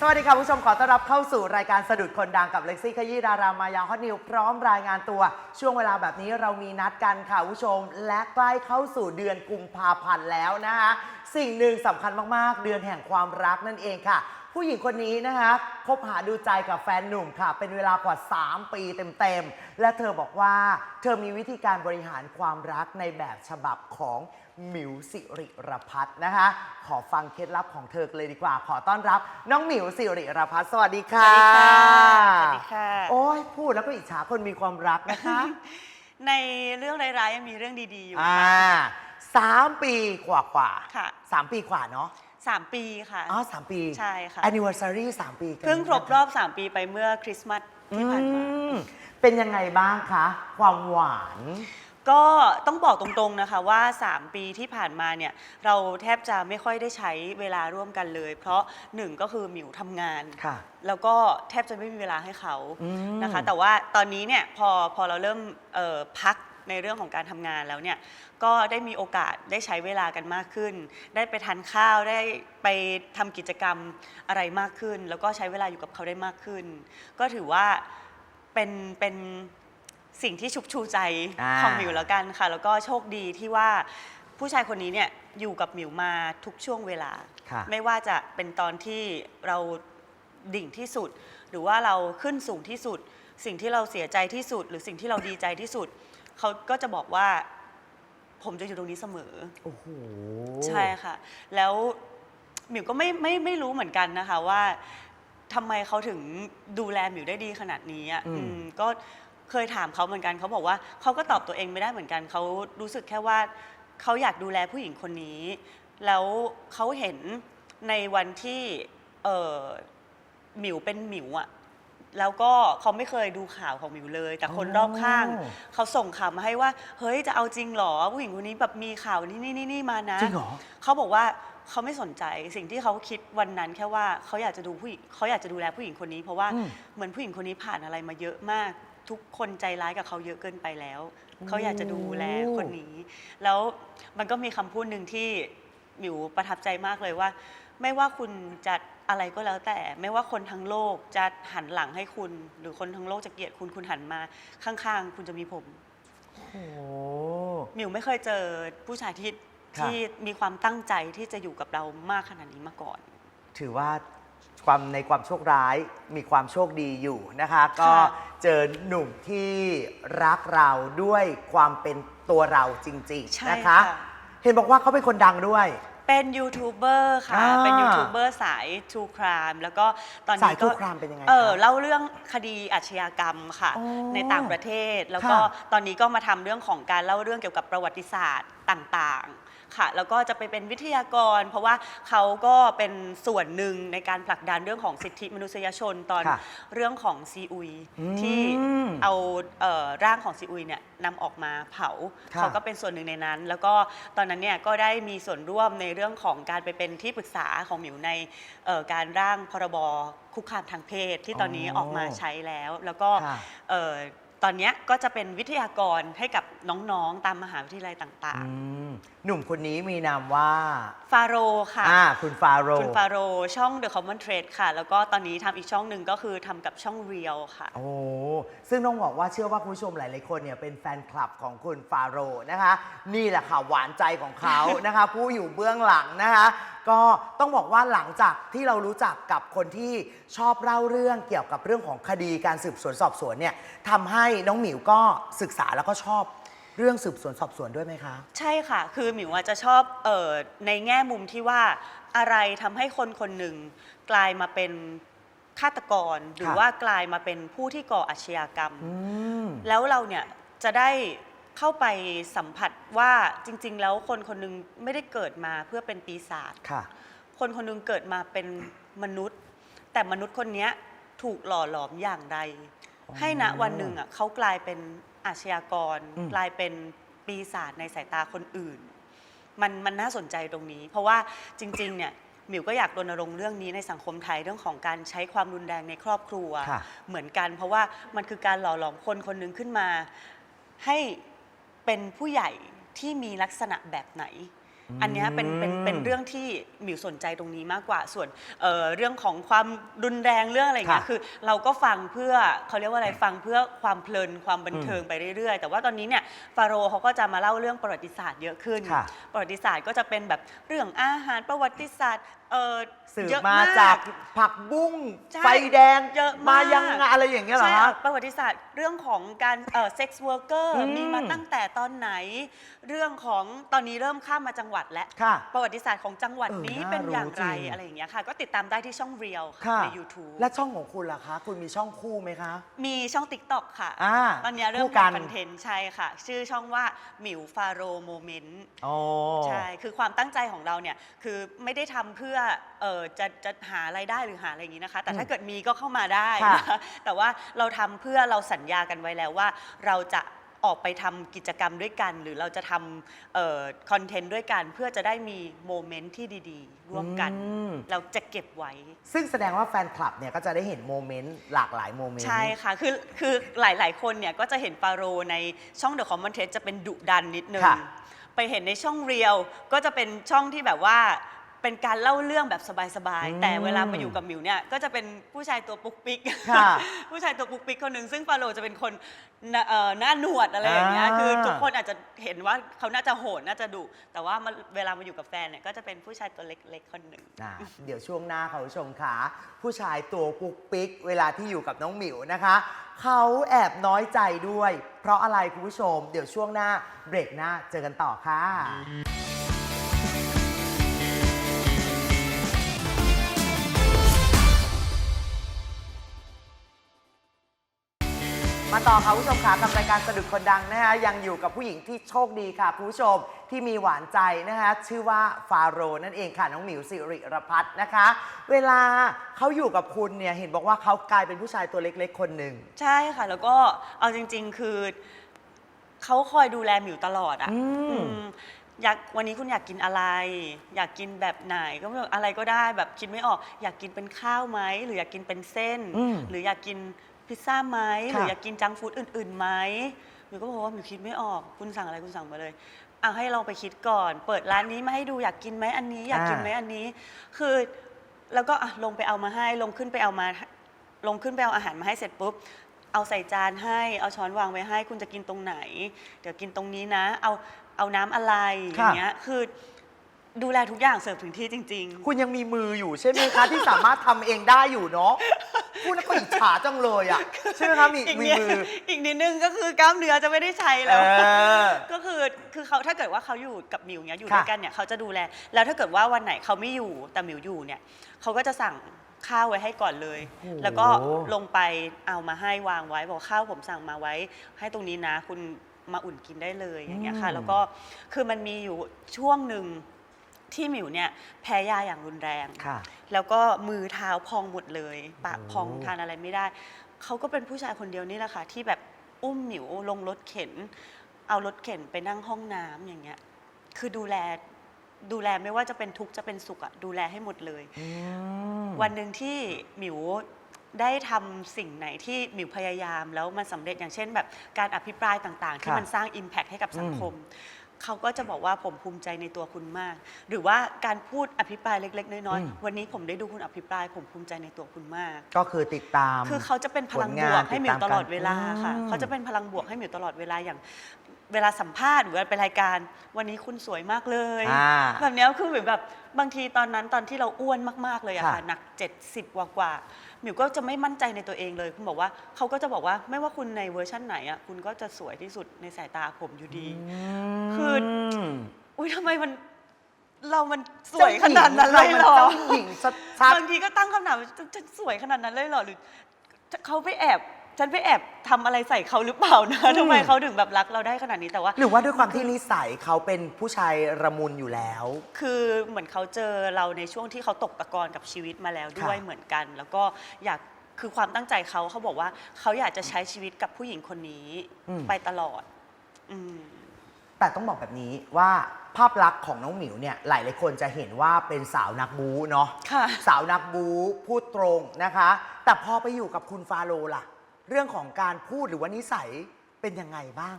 สวัสดีค่ะผู้ชมขอต้อนรับเข้าสู่รายการสะดุดคนดังกับเล็กซี่ขยี้ดารามายาฮอตนิวพร้อมรายงานตัว ช่วงเวลาแบบนี้เรามีนัดกันค่ะผู้ชม และใกล้เข้าสู่เดือนกุมภาพันธ์แล้วนะคะสิ่งหนึ่งสำคัญมากๆ เดือนแห่งความรักนั่นเองค่ะ ผู้หญิงคนนี้นะคะคบหาดูใจกับแฟนหนุ่มค่ะ เป็นเวลากว่า 3 ปีเต็มๆ และเธอบอกว่า เธอมีวิธีการบริหารความรักในแบบฉบับของหมิวสิริรพัฒน์นะคะ ขอฟังเคล็ดลับของเธอกันเลยดีกว่า ขอต้อนรับน้องหมิวสิริรพัฒน์สวัสดีค่ะสวัสดีค่ะ สวัสดีค่ะ โอ้ยพูดแล้วก็อิจฉาคนมีความรักนะคะ ในเรื่องร้ายๆยังมีเรื่องดีๆอยู่อ่าค่ะสามปีกว่ากว่าๆค่ะสามปีกว่าเนาะ สามปีค่ะ อ๋อสามปี ใช่ค่ะ anniversary สามปีกันเพิ่งครบนะคะรอบ 3 ปีไปเมื่อคริสต์มาสที่ผ่านมา อืมเป็นยังไงบ้างคะ ความหวาน ก็ต้องบอกตรงๆนะคะว่า 3 ปีที่ผ่านมาเนี่ยเราแทบจะไม่ค่อยได้ใช้เวลาร่วมกันเลย เพราะหนึ่งก็คือหมิวทำงาน ค่ะ แล้วก็แทบจะไม่มีเวลาให้เขาอืมนะคะ แต่ว่าตอนนี้เนี่ยพอพอเราเริ่มเอ่อพัก ในเรื่องของการทำงานแล้วเนี่ยก็ได้มีโอกาสได้ใช้เวลากันมากขึ้น ได้ไปทานข้าวได้ไปทำกิจกรรมอะไรมากขึ้น แล้วก็ใช้เวลาอยู่กับเขาได้มากขึ้น ก็ถือว่าเป็นเป็นสิ่งที่ชุบชูใจอ่า ของหมิวแล้วกันค่ะ แล้วก็โชคดีที่ว่าผู้ชายคนนี้เนี่ยอยู่กับหมิวมาทุกช่วงเวลา ค่ะ ไม่ว่าจะเป็นตอนที่เราดิ่งที่สุด หรือว่าเราขึ้นสูงที่สุด สิ่งที่เราเสียใจที่สุด หรือสิ่งที่เราดีใจที่สุด เขาก็จะบอกว่า ผมจะอยู่ตรงนี้เสมอ โอ้โหใช่ค่ะ แล้วหมิวก็ไม่ไม่ไม่รู้เหมือนกันนะคะว่าทำไมเขาถึงดูแลหมิวได้ดีขนาดนี้อะอืมอืมก็เคยถามเขาเหมือนกันเขาบอกว่าเขาก็ตอบตัวเองไม่ได้เหมือนกันเขารู้สึกแค่ว่าเขาอยากดูแลผู้หญิงคนนี้ แล้วเขาเห็นในวันที่เออหมิวเป็นหมิวอะ แล้วก็เขาไม่เคยดูข่าวของหมิวเลย แต่คนรอบข้างโอ้เขาส่งข่าวมาให้ว่า เฮ้ยจะเอาจริงเหรอผู้หญิงคนนี้แบบมีข่าวนี่นี่นี่นี่มานะจริงเหรอเขาบอกว่าเขาไม่สนใจสิ่งที่เขาคิดวันนั้นแค่ว่าเขาอยากจะดูผู้หญิงเขาอยากจะดูแลผู้หญิงคนนี้ เพราะว่าอืมเหมือนผู้หญิงคนนี้ผ่านอะไรมาเยอะมาก ทุกคนใจร้ายกับเขาเยอะเกินไปแล้ว เขาอยากจะดูแลคนนี้ แล้วมันก็มีคำพูดหนึ่งที่หมิวประทับใจมากเลยว่า ไม่ว่าคุณจะ อะไรก็แล้วแต่ไม่ว่าคนทั้งโลกจะหันหลังให้คุณ หรือคนทั้งโลกจะเกลียดคุณคุณหันมาข้างๆ คุณจะมีผมโอ้โหหมิวไม่เคยเจอผู้ชายที่ค่ะ ที่มีความตั้งใจที่จะอยู่กับเรามากขนาดนี้มาก่อน ถือว่าความในความโชคร้ายมีความโชคดีอยู่นะคะ ก็เจอหนุ่มที่รักเราด้วยความเป็นตัวเราจริงใช่ๆนะคะ ค่ะ เห็นบอกว่าเขาเป็นคนดังด้วย เป็นยูทูบเบอร์ค่ะ อ่าเป็นยูทูบเบอร์สาย True Crime แล้วก็ตอนสายนี้ก็ True Crime เป็นยังไงเออคะเล่าเรื่องคดีอาชญากรรมค่ะ อ๋อในต่างประเทศแล้วก็ค่ะ ตอนนี้ก็มาทำเรื่องของการเล่าเรื่องเกี่ยวกับประวัติศาสตร์ต่างๆ ค่ะ แล้วก็จะไปเป็นวิทยากร เพราะว่าเขาก็เป็นส่วนหนึ่งในการผลักดันเรื่องของสิทธิมนุษยชนตอนค่ะเรื่องของซีอุยอืมที่เอาเอ่อร่างของซีอุยเนี่ยนำออกมาเผาค่ะ เขาก็เป็นส่วนหนึ่งในนั้น แล้วก็ตอนนั้นเนี่ยก็ได้มีส่วนร่วมในเรื่องของการไปเป็นที่ปรึกษาของหมิวในเอ่อการร่างพรบคุกคามทางเพศที่ตอนนี้อ๋อออกมาใช้แล้ว แล้วก็ ค่ะ เอ่อตอนเนี้ยก็จะเป็นวิทยากรให้กับน้องๆ ตามมหาวิทยาลัยต่างอืม หนุ่มคนนี้มีนามว่าๆฟาโรค่ะ อ่าคุณฟาโรคุณฟาโรช่อง The Common Thread ค่ะ แล้วก็ตอนนี้ทำอีกช่องหนึ่งก็คือทำกับช่อง Real ค่ะ โอ้ซึ่งต้องบอกว่าเชื่อว่าคุณผู้ชมหลายๆคนเนี่ยเป็นแฟนคลับของคุณฟาโรห์นะคะ นี่แหละค่ะหวานใจของเขา นะคะ ผู้อยู่เบื้องหลังนะคะ ก็ต้องบอกว่าหลังจากที่เรารู้จักกับคนที่ชอบเล่าเรื่องเกี่ยวกับเรื่องของคดีการสืบสวนสอบสวนเนี่ยทำให้น้องหมิวก็ศึกษาแล้วก็ชอบ เรื่องสืบสวนสอบสวนด้วยไหมคะ ใช่ค่ะ คือหมิวอาจจะชอบเออในแง่มุมที่ว่าอะไรทำให้คนคนหนึ่งกลายมาเป็นฆาตกร หรือค่ะว่ากลายมาเป็นผู้ที่ก่ออาชญากรรม อืม แล้วเราเนี่ยจะได้เข้าไปสัมผัสว่าจริง ๆ แล้วคนคนหนึงไม่ได้เกิดมาเพื่อเป็นปีศาจ ค่ะ คนคนหนึงเกิดมาเป็นมนุษย์ แต่มนุษย์คนเนี้ยถูกหล่อหลอมอย่างใดอ๋อให้ณวันหนึ่งอะเขากลายเป็น อาชญากรอืม กลายเป็นปีศาจในสายตาคนอื่น มันมันน่าสนใจตรงนี้ เพราะว่าจริงๆเนี่ยหมิวก็อยากรณรงค์เรื่องนี้ในสังคมไทยเรื่องของการใช้ความรุนแรงในครอบครัว ค่ะ เหมือนกัน เพราะว่ามันคือการหล่อหลอมคนคนหนึ่งขึ้นมา ให้เป็นผู้ใหญ่ที่มีลักษณะแบบไหน อันเนี้ยเป็นเป็นเป็นเรื่องที่หมิวสนใจตรงนี้มากกว่าส่วนเอ่อเรื่องของความรุนแรงเรื่องอะไรอย่างเงี้ยค่ะ คือ เราก็ฟังเพื่อเขาเรียกว่าอะไรฟังเพื่อความเพลินความบันเทิงไปเรื่อยๆ แต่ว่าตอนนี้เนี่ยฟาโรห์เขาก็จะมาเล่าเรื่องประวัติศาสตร์เยอะขึ้น ค่ะประวัติศาสตร์ก็จะเป็นแบบเรื่องอาหารประวัติศาสตร์เออสืบเยอะ มาจากผักบุ้งใช่ไฟแดงเยอะมามาก ยังไงอะไรอย่างเงี้ยเหรอใช่ฮะ ประวัติศาสตร์เรื่องของการเอ่อเซ็กซ์วอร์เกอร์อืมมีมาตั้งแต่ตอนไหน เรื่องของตอนนี้เริ่มข้ามมาจังหวัดแล้วค่ะ ประวัติศาสตร์ของจังหวัดเออนี้น่าเป็นอย่างไรรู้จริง อะไรอย่างเงี้ยค่ะ ก็ติดตามได้ที่ช่องเรียวค่ะ ใน YouTube และช่องของคุณล่ะคะ คุณมีช่องคู่ไหมคะ มีช่อง TikTok ค่ะ อ่าตอนนี้เริ่มคู่กันทำคอนเทนต์ใช่ค่ะ ชื่อช่องว่าหมิวฟาโรโมเมนต์โอ้ใช่ คือความตั้งใจของเราเนี่ย คือไม่ได้ทำเพื่อเออจะจะหาไรายได้หรือหาอะไรอย่างนี้นะคะ แต่ถ้าเกิดมีก็เข้ามาได้ค่ะนะคะแต่ว่าเราทำเพื่อเราสัญญากันไว้แล้วว่า เราจะ ออกไปทำกิจกรรมด้วยกัน หรือเราจะทำคอนเทนต์ด้วยกัน เพื่อจะได้มีโมเมนต์ที่ดีๆ ร่วมกัน อืม เราจะเก็บไว้ ซึ่งแสดงว่าแฟนคลับเนี่ยก็จะได้เห็นโมเมนต์หลากหลายโมเมนต์ ใช่ค่ะ คือ คือ หลาย ๆ คนเนี่ย ก็จะเห็นฟาโรห์ในช่อง The Common Taste จะเป็นดุดันนิดนึง ค่ะไปเห็นในช่องเรียว ก็จะเป็นช่องที่แบบว่า เป็นการเล่าเรื่องแบบสบายอืมๆ แต่เวลามาอยู่กับหมิวเนี่ยก็จะเป็นผู้ชายตัวปุกปิกค่ะผู้ชายตัวปุกปิกคนหนึ่งซึ่งฟาโรห์จะเป็นคนน่ะเอ่อหน้าหนวดอะไรอย่างเงี้ยอ่า คือทุกคนอาจจะเห็นว่าเขาน่าจะโหดน่าจะดุแต่ว่ามาเวลามาอยู่กับแฟนเนี่ยก็จะเป็นผู้ชายตัวเล็กๆคนหนึ่ง นะเดี๋ยวช่วงหน้าค่ะคุณผู้ชมค่ะผู้ชายตัวปุกปิก เวลาที่อยู่กับน้องหมิวนะคะ เขาแอบน้อยใจด้วย เพราะอะไรคุณผู้ชม เดี๋ยวช่วงหน้าเบรกหน้าเจอกันต่อค่ะ ต่อค่ะคุณผู้ชมค่ะกับรายการสะดุดคนดังนะคะยังอยู่กับผู้หญิงที่โชคดีค่ะคุณผู้ชมที่มีหวานใจนะคะชื่อว่าฟาโรห์นั่นเองค่ะน้องหมิวสิริรพัฒน์นะคะ เวลาเขาอยู่กับคุณเนี่ยเห็นบอกว่าเขากลายเป็นผู้ชายตัวเล็กๆ คนหนึ่งใช่ค่ะ แล้วก็เอาจริง ๆ คือเขาคอยดูแลหมิวตลอดอะอืมอืมอยากวันนี้คุณอยากกินอะไร อยากกินแบบไหนก็ไม่อะไรก็ได้แบบคิดไม่ออก อยากกินเป็นข้าวไหมหรืออยากกินเป็นเส้น อืม หรืออยากกิน พิซซ่าไหมหค่ะรืออยากกินจังก์ฟู้ดอื่นๆไหมหมิวก็บอกว่าหมิวคิดไม่ออกคุณสั่งอะไรคุณสั่งมาเลยเอาให้ลองไปคิดก่อน เปิดร้านนี้มาให้ดูอยากกินไหมอันนี้ อยากกินไหมอันนี้ คือแล้วก็อะลงไปเอามาให้ ลงขึ้นไปเอามา ลงขึ้นไปเอาอาหารมาให้เสร็จปุ๊บเอาใส่จานให้ เอาช้อนวางไว้ให้ คุณจะกินตรงไหน เดี๋ยวกินตรงนี้นะ เอาเอาน้ำอะไรอค่ะย่างเงี้ยคือดูแลทุกอย่างเสิร์ฟถึงที่จริงคุณยังมีมืออยู่ใช่ไหมคะที่สามารถทำเองได้อยู่เนาะ พูดแล้วก็อิจฉาจังเลยอะใช่ไหมคะมีๆอีกมีนิดมือ อีกนิดนึงก็คือกล้ามเนื้อจะไม่ได้ใช้เอแล้วอก็คือคือเขาถ้าเกิดว่าเขาอยู่กับหมิวเนี้ยอยู่ค่ะด้วยกันเนี่ยเขาจะดูแล แล้วถ้าเกิดว่าวันไหนเขาไม่อยู่แต่หมิวอยู่เนี่ยเขาก็จะสั่งข้าวไว้ให้ก่อนเลย โอ้โหแล้วก็ลงไปเอามาให้วางไว้บอกข้าวผมสั่งมาไว้ ให้ตรงนี้นะ คุณมาอุ่นกินได้เลยอย่างเงี้ยค่ะ อืม แล้วก็คือมันมีอยู่ช่วงหนึ่ง ที่หมิวเนี่ยแพ้ยาอย่างรุนแรง ค่ะ แล้วก็มือเท้าพองหมดเลย ปากโอ้พองทานอะไรไม่ได้ เขาก็เป็นผู้ชายคนเดียวนี่แหละค่ะ ที่แบบอุ้มหมิวลงรถเข็น เอารถเข็นไปนั่งห้องน้ำอย่างเงี้ย คือดูแลดูแลไม่ว่าจะเป็นทุกข์จะเป็นสุขอะดูแลให้หมดเลย อืม วันหนึ่งที่หมิวได้ทำสิ่งไหนที่หมิวพยายามแล้วมันสำเร็จอย่างเช่นแบบการอภิปรายต่างๆ ที่ค่ะมันสร้าง Impact ให้กับสังอืมคม เขาก็จะบอกว่าผมภูมิใจในตัวคุณมาก หรือว่าการพูดอภิปรายเล็ก ๆ น้อยๆวันนี้ผมได้ดูคุณอภิปราย ผมภูมิใจในตัวคุณมาก ก็คือติดตาม คือเขาจะเป็นพลังผลบงานวกให้หมิวติดตามตลอดเวลากันค่ะอืมเขาจะเป็นพลังบวกให้หมิวตลอดเวลาอย่าง เวลาสัมภาษณ์หรือว่าเป็นรายการ วันนี้คุณสวยมากเลย อ่า แบบเนี้ยคือเหมือนแบบบางทีตอนนั้นตอนที่เราอ้วนมากๆเลยอะค่ะค่ะ หนัก 70กว่ากว่าหมิวก็จะไม่มั่นใจในตัวเองเลย คุณบอกว่าเขาก็จะบอกว่าไม่ว่าคุณในเวอร์ชั่นไหนอะคุณก็จะสวยที่สุดในสายตาผมอยู่ดี คือ มอุ้ยทำไมมันเรามันสวยขนาดนั้นเลยเหรอ เจ้าหญิงชัด บางทีก็ตั้งคำถามว่าจะจะสวยขนาดนั้นเลยเหรอหรือจะเขาไปแอบ ฉันไปแอบทำอะไรใส่เขาหรือเปล่านะทำไมเขาถึงแบบรักเราได้ขนาดนี้แต่ว่าๆหรือว่าด้วยความที่นิสัยเขาเป็นผู้ชายระมุนอยู่แล้ว คือเหมือนเขาเจอเราในช่วงที่เขาตกตะกอนกับชีวิตมาแล้วด้วยค่ะ เหมือนกัน แล้วก็อยากคือความตั้งใจเขาเขาบอกว่าเขาอยากจะใช้ชีวิตกับผู้หญิงคนนี้อืมไปตลอด อืม แต่ต้องบอกแบบนี้ว่าภาพลักษณ์ของน้องหมิวเนี่ยหลายหลายๆคนจะเห็นว่าเป็นสาวนักบูเนาะค่ะ สาวนักบูพูดตรงนะคะ แต่พอไปอยู่กับคุณฟาโรห์ล่ะ เรื่องของการพูดหรือว่านิสัยเป็นยังไงบ้าง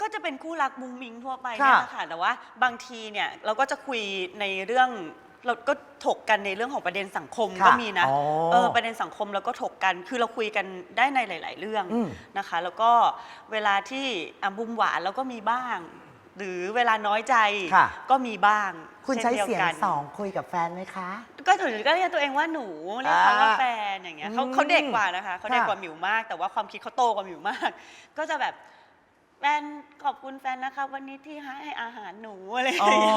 ก็จะเป็นคู่รักมุ้งมิ้งทั่วไปค่ะเนี่ยแหละค่ะ แต่ว่าบางทีเนี่ยเราก็จะคุยในเรื่องเราก็ถกกันในเรื่องของประเด็นสังคมค่ะก็มีนะ อ๋อเออประเด็นสังคมเราก็ถกกัน คือเราคุยกันได้ในหลาย ๆ เรื่องอืมนะคะ แล้วก็เวลาที่อะบุมหวานเราก็มีบ้าง หรือเวลาน้อยใจค่ะ ก็มีบ้าง คุณช่นใช้ดีวเสียงกันสองคุยกับแฟนไหมคะ ก็ถือก็เรียกตัวเองว่าหนูเรียกเขาว่าอ่าแฟนอย่างเงี้ยเขาอืมเขาเด็กกว่านะคะเขาเด็กค่ะกว่าหมิวมาก แต่ว่าความคิดเขาโตกว่าหมิวมาก ก็จะแบบแฟนขอบคุณแฟนนะคะวันนี้ที่ให้อาหารหนูอะไรอย่าอ๋งอเงี้ย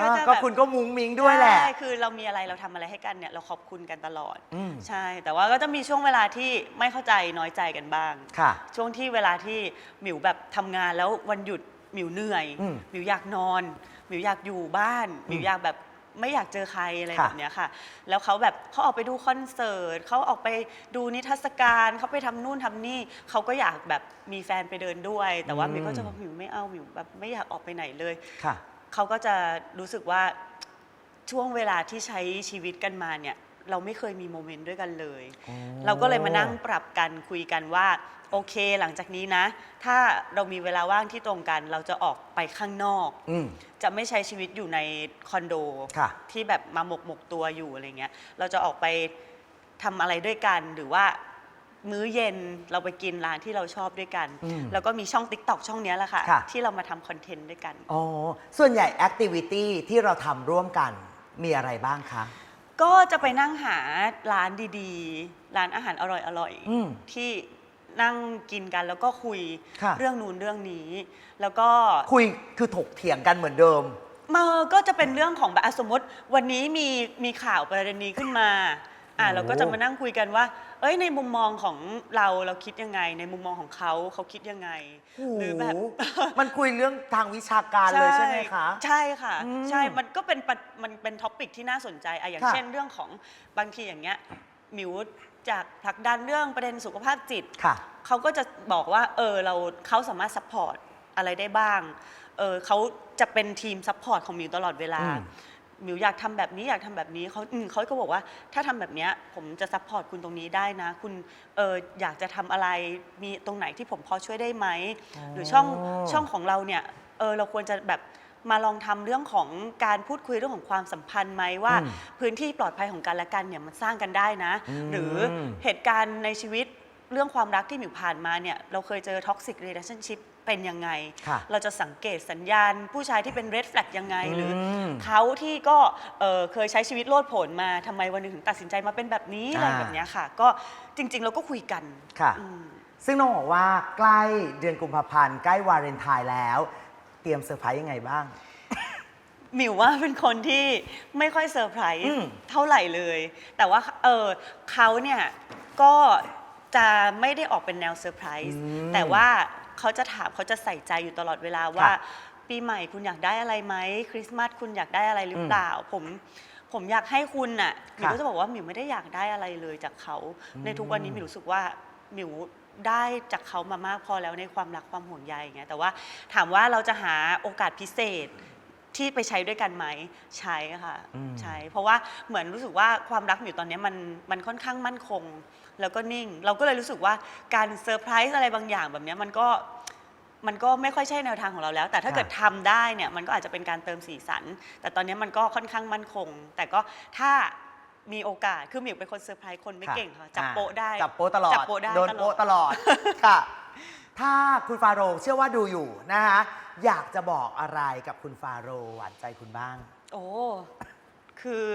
ก็อ่าจะแบบก็คุณก็มุ้งมิ้งด้วยแหละ ใช่คือเรามีอะไรเราทำอะไรให้กันเนี่ยเราขอบคุณกันตลอด อืม ใช่ แต่ว่าก็จะมีช่วงเวลาที่ไม่เข้าใจน้อยใจกันบ้าง ค่ะ ช่วงที่เวลาที่หมิวแบบทำงานแล้ววันหยุดหมิวเหนื่อยอืมหมิวอยากนอน หมิวอยากอยู่บ้านหมิวอยากแบบไม่อยากเจอใครอะไรค่ะ แบบเนี้ยค่ะ แล้วเขาแบบเขาออกไปดูคอนเสิร์ตเขาออกไปดูนิทรรศการเขาไปทำนู่นทำนี่เขาก็อยากแบบมีแฟนไปเดินด้วย แต่ว่าอืมหมิวก็จะบอกหมิวไม่เอาหมิวแบบไม่อยากออกไปไหนเลย ค่ะ เขาก็จะรู้สึกว่าช่วงเวลาที่ใช้ชีวิตกันมาเนี่ย เราไม่เคยมีโมเมนต์ด้วยกันเลยอ๋อเราก็เลยมานั่งปรับกันคุยกันว่า โอเคหลังจากนี้นะ ถ้าเรามีเวลาว่างที่ตรงกัน เราจะออกไปข้างนอก อืม จะไม่ใช้ชีวิตอยู่ในคอนโด ค่ะ ที่แบบมาหมกหมกตัวอยู่อะไรเงี้ย เราจะออกไปทำอะไรด้วยกันหรือว่ามื้อเย็นเราไปกินร้านที่เราชอบด้วยกัน อืมแล้วก็มีช่อง t ิ k t o k ช่องเนี้ยแหละค่ะ ค่ะ ที่เรามาทำคอนเทนต์ด้วยกัน อ๋อ ส่วนใหญ่แอคทิวิตี้ที่เราทำร่วมกันมีอะไรบ้างคะ ก็จะไปนั่งหาร้านดีๆ ร้านอาหารอร่อยอืมที่นั่งกินกันแล้วก็คุยค่ะ เรื่องนู้นเรื่องนี้ แล้วก็ คุยคือถกเถียงกันเหมือนเดิมมาก็จะเป็นเรื่องของแบบอะสมมติวันนี้มีมีข่าวประเด็นนี้ขึ้นมา อะโอ้เราก็จะมานั่งคุยกันว่า เอ้ยในมุมมองของเราเราคิดยังไง ในมุมมองของเขาเขาคิดยังไง หรือแบบ โโหมันคุยเรื่องทางวิชาการเลยใช่ไหมคะ ใช่ค่ะ อืมใช่ มันก็เป็นปะมันเป็นท็อปิกที่น่าสนใจอะอย่างค่ะ เช่นเรื่องของบางทีอย่างเงี้ยหมิวจากผลักดันเรื่องประเด็นสุขภาพจิต ค่ะ เขาก็จะบอกว่า เออ เราเขาสามารถซัพพอร์ตอะไรได้บ้าง เออเขาจะเป็นทีมซัพพอร์ตของหมิวตลอดเวลา อืมห มิวอยากทำแบบนี้อยากทำแบบนี้เขาอืมเขาก็บอกว่าถ้าทำแบบเนี้ยผมจะซัพพอร์ตคุณตรงนี้ได้นะ คุณเอออยากจะทำอะไรมีตรงไหนที่ผมพอช่วยได้ไหมหรือช่องช่องของเราเนี่ยเออเราควรจะแบบมาลองทำเรื่องของการพูดคุยเรื่องของความสัมพันธ์ไหมว่าอืมพื้นที่ปลอดภัยของกันและกันเนี่ยมันสร้างกันได้นะอืมหรือเหตุการณ์ในชีวิตเรื่องความรักที่หมิวผ่านมาเนี่ยเราเคยเจอท็อกซิกเร a t i o n s h i p เป็นยังไง ค่ะเราจะสังเกตสัญญาณ ผู้ชายที่เป็น red flag ยังไงหรืออมเขาที่ก็เอ่อเคยใช้ชีวิตโลดโผนมาทำไมวันหนึงถึงตัดสินใจมาเป็นแบบนี้อะไรอ่า แบบเนี้ยค่ะ ก็จริง ๆ เราก็คุยกันค่ะ อืม ซึ่งน้องบอกว่าใกล้เดือนกุมภาพันธ์ใกล้วาเลนไทน์แล้ว เตรียมเซอร์ไพรส์ยังไงบ้าง หมิวว่าเป็นคนที่ไม่ค่อยเซอร์ไพรอืส์มเท่าไหร่เลย แต่ว่าเออเขาเนี่ยก็จะไม่ได้ออกเป็นแนวเซอร์ไพรส์แต่ว่า เขาจะถามเขาจะใส่ใจอยู่ตลอดเวลาว่า ปีใหม่คุณอยากได้อะไรไหมคริสต์มาสคุณอยากได้อะไรหรือเปล่า ผมผมอยากให้คุณน่ะหมิวค่ะก็จะบอกว่าหมิวไม่ได้อยากได้อะไรเลยจากเขาอืมในทุกวันนี้หมิวรู้สึกว่าหมิวได้จากเขามามากพอแล้วในความรักความห่วงใยอย่างเงี้ยแต่ว่าถามว่าเราจะหาโอกาสพิเศษที่ไปใช้ด้วยกันไหมใช้ค่ะอืมใช้เพราะว่าเหมือนรู้สึกว่าความรักอยู่ตอนนี้มันมันค่อนข้างมั่นคง แล้วก็นิ่ง เราก็เลยรู้สึกว่าการเซอร์ไพรส์อะไรบางอย่างแบบเนี้ยมันก็มันก็ไม่ค่อยใช่แนวทางของเราแล้ว แต่ถ้าค่ะเกิดทำได้เนี่ยมันก็อาจจะเป็นการเติมสีสัน แต่ตอนนี้มันก็ค่อนข้างมั่นคง แต่ก็ถ้ามีโอกาสคือหมิวเป็นคนเซอร์ไพรส์คนไม่เก่งค่ะจับอ่าโป๊ะได้จับโป๊ะตลอดจับโป๊ะได้โดนตลอโป๊ะดตลอดค่ะถ้าคุณฟาโรห์เชื่อว่าดูอยู่นะคะอยากจะบอกอะไรกับคุณฟาโรห์หวานใจคุณบ้าง โอ้ คือ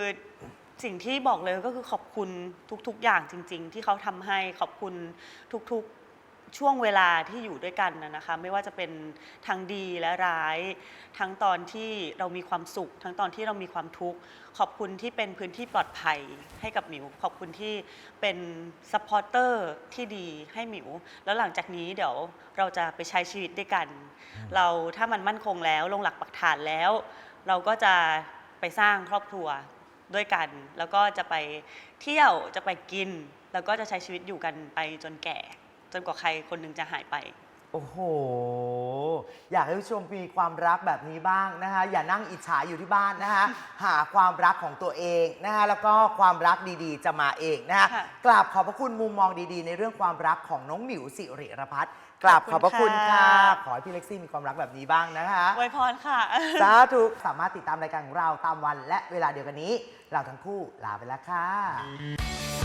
สิ่งที่บอกเลยก็คือขอบคุณทุกๆ อย่างจริง ๆ ที่เขาทำให้ขอบคุณทุกๆช่วงเวลาที่อยู่ด้วยกันนะนะคะ ไม่ว่าจะเป็นทั้งดีและร้าย ทั้งตอนที่เรามีความสุข ทั้งตอนที่เรามีความทุกข์ขอบคุณที่เป็นพื้นที่ปลอดภัยให้กับหมิว ขอบคุณที่เป็นซัพพอร์เตอร์ที่ดีให้หมิว แล้วหลังจากนี้เดี๋ยวเราจะไปใช้ชีวิตด้วยกัน เราถ้ามันมั่นคงแล้วลงหลักปักฐานแล้ว เราก็จะไปสร้างครอบครัว ด้วยกัน แล้วก็จะไปเที่ยวจะไปกิน แล้วก็จะใช้ชีวิตอยู่กันไปจนแก่ จนกว่าใครคนหนึงจะหายไป โอ้โห อยากให้ผู้ชมมีความรักแบบนี้บ้างนะคะอย่านั่งอิจฉาอยู่ที่บ้านนะคะหาความรักของตัวเองนะคะแล้วก็ความรักดีๆ จะมาเองนะคะค่ะ กราบขอบพระคุณมุมมองดีๆ ในเรื่องความรักของน้องหมิวสิริรพัฒน์กราบขอบพระคุณค่ะขอให้พี่เล็กซี่มีความรักแบบนี้บ้างนะคะ อวยพรค่ะ สาธุสามารถติดตามรายการของเราตามวันและเวลาเดียวกันนี้ เราทั้งคู่ลาไปแล้วค่ะ